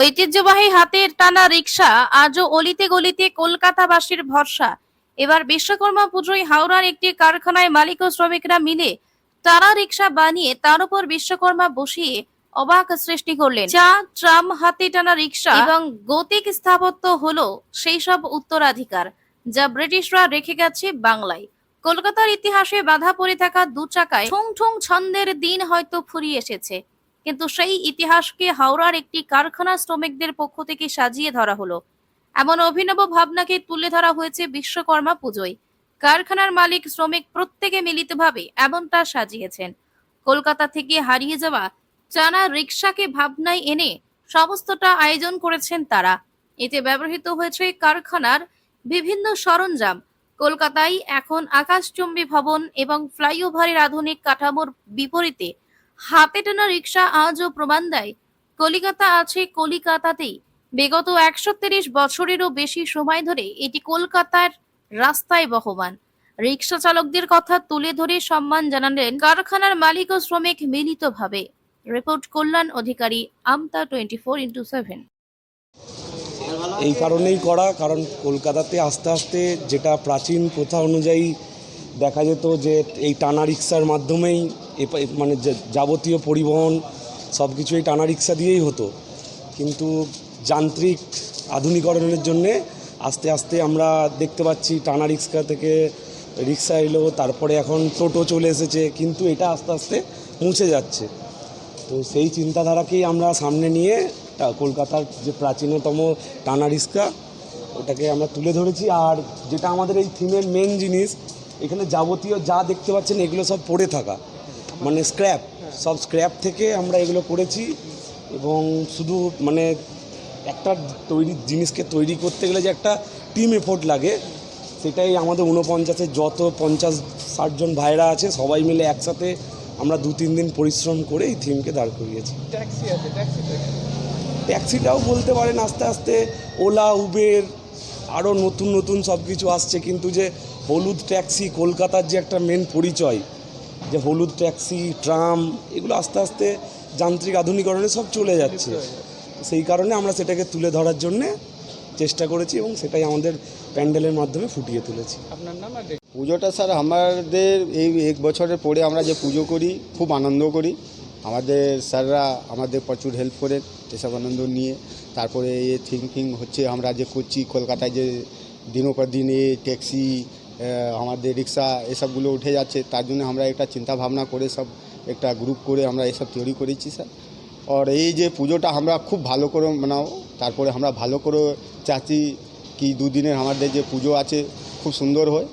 ঐতিহ্যবাহী হাতের টানা রিক্সা আজও অলিতে গলিতে কলকাতাবাসীর ভরসা। এবার বিশ্বকর্মা পুজোয় হাওড়ার একটি কারখানায় মালিক ও শ্রমিকরা মিলে টানা রিক্সা বানিয়ে তার উপর বিশ্বকর্মা বসিয়ে অবাক সৃষ্টি করলেন। চা ট্রাম হাতে টানা রিক্সা এবং গতিক স্থাপত্য হলো সেই সব উত্তরাধিকার, যা ব্রিটিশরা রেখে গেছে বাংলায়। কলকাতার ইতিহাসে বাধা পড়ে থাকা দু চাকায় ঠুং ঠুং ছন্দের দিন হয়তো ফুরিয়ে এসেছে। কিন্তু সেই ইতিহাসকে হাওড়ার একটি কারখানা শ্রমিকদের পক্ষ থেকে সাজিয়ে ধরা হলো। এমন অভিনব ভাবনাকে তুলে ধরা হয়েছে বিশ্বকর্মা পুজোয়। কারখানার মালিক শ্রমিক প্রত্যেকে মিলিতভাবে এমনটা সাজিয়েছেন। কলকাতা থেকে হারিয়ে যাওয়া চানা রিক্সাকে ভাবনায় এনে সমস্তটা আয়োজন করেছেন তারা। এতে ব্যবহৃত হয়েছে কারখানার বিভিন্ন সরঞ্জাম। কলকাতায় এখন আকাশচুম্বী ভবন এবং ফ্লাইওভারের আধুনিক কাঠামোর বিপরীতে হাতে টানা রিক্সা আজও প্রমাণ দেয়। কলিকাতা আছে কলিকাতাতেই। বিগত একশো তিরিশ বছরেরও বেশি সময় ধরে এটি কলকাতার রাস্তায় বহমান। রিক্সা চালকদের কথা তুলে ধরে সম্মান জানালেন কারখানার মালিক ও শ্রমিক মিলিতভাবে। Report Kalyan Adhikari Amta twenty four into seven. এই কারণেই করা, কারণ কলকাতাতে আস্তে আস্তে যেটা প্রাচীন প্রথা অনুযায়ী দেখা যেত যে এই টানা রিক্সার মাধ্যমেই মানে যাবতীয় পরিবহন সব কিছু এই টানা রিক্সা দিয়েই হতো। কিন্তু যান্ত্রিক আধুনিকরণের জন্যে আস্তে আস্তে আমরা দেখতে পাচ্ছি টানা রিক্সা থেকে রিক্সা এলো, তারপরে এখন টোটো চলে এসেছে, কিন্তু এটা আস্তে আস্তে মুছে যাচ্ছে। তো সেই চিন্তাধারাকেই আমরা সামনে নিয়ে কলকাতার যে প্রাচীনতম টানা রিক্সা, ওটাকে আমরা তুলে ধরেছি। আর যেটা আমাদের এই থিমের মেন জিনিস, এখানে যাবতীয় যা দেখতে পাচ্ছেন, এগুলো সব পড়ে থাকা। মানে স্ক্র্যাপ সব স্ক্র্যাপ থেকে আমরা এগুলো করেছি এবং শুধু মানে একটা তৈরি জিনিসকে তৈরি করতে গেলে যে একটা টিম এফোর্ট লাগে সেটাই আমাদের ঊনপঞ্চাশের যত পঞ্চাশ ষাটজন ভাইরা আছে সবাই মিলে একসাথে আমরা দু তিন দিন পরিশ্রম করে এই থিমকে দাঁড় করিয়েছি। ট্যাক্সি আছে ট্যাক্সি ট্যাক্সিটাও বলতে পারেন আস্তে আস্তে ওলা উবের আরও নতুন নতুন সব কিছু আসছে কিন্তু যে হলুদ ট্যাক্সি কলকাতার যে একটা মেন পরিচয় যে হলুদ ট্যাক্সি ট্রাম এগুলো আস্তে আস্তে যান্ত্রিক আধুনিকরণে সব চলে যাচ্ছে। সেই কারণে আমরা সেটাকে তুলে ধরার জন্যে চেষ্টা করেছি এবং সেটাই আমাদের প্যান্ডেলের মাধ্যমে ফুটিয়ে তুলেছি। আপনার নাম আর পুজোটা স্যার আমাদের এই এক বছরের পরে আমরা যে পুজো করি খুব আনন্দ করি। আমাদের স্যাররা আমাদের প্রচুর হেল্প করেন এসব আনন্দ নিয়ে। তারপরে এই থিঙ্কিং হচ্ছে আমরা যে করছি কলকাতায় যে দিনের পর দিন এই ট্যাক্সি আমাদের রিক্সা এসবগুলো উঠে যাচ্ছে, তার জন্য আমরা একটা চিন্তা ভাবনা করে সব একটা গ্রুপ করে আমরা এসব তৈরি করেছি স্যার আর এই যে পুজোটা আমরা খুব ভালো করে মানাবো তারপরে আমরা ভালো করে চাচ্ছি কি দুদিনের আমাদের যে পুজো আছে, খুব সুন্দর হয়।